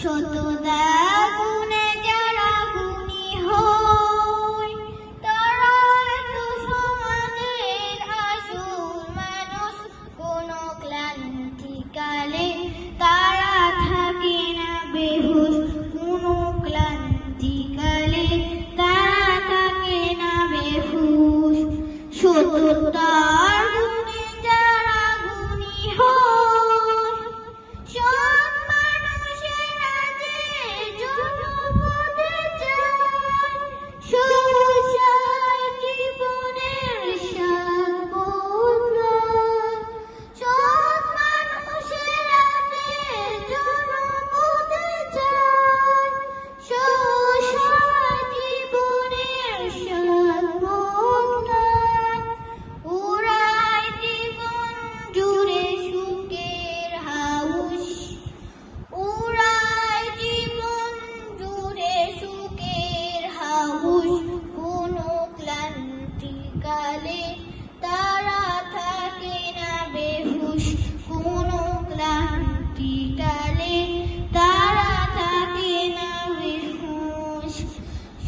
শতদা গুণে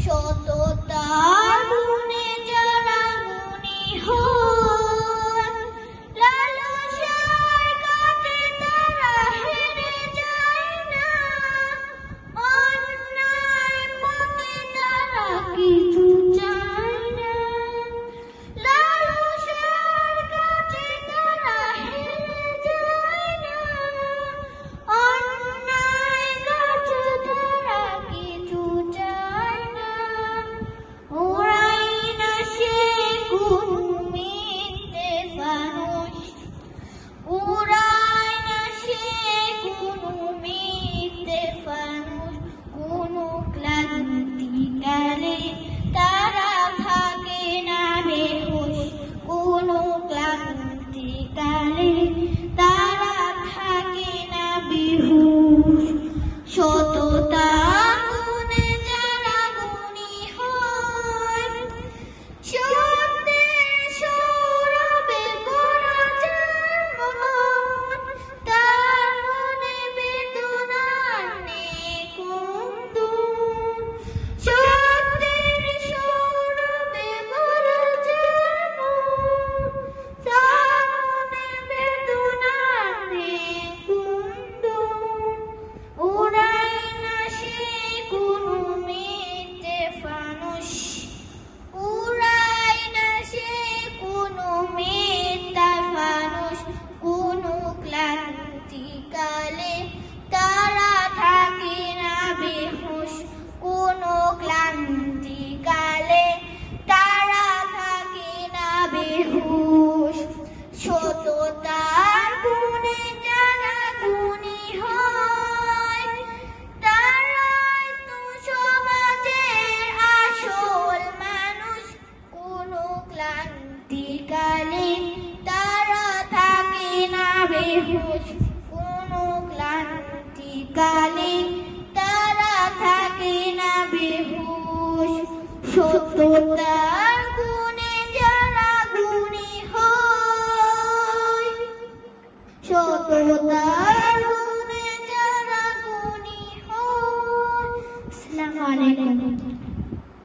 Show ক্লান্তিকালে তারা থাকে না বেহুশ। সত্যতা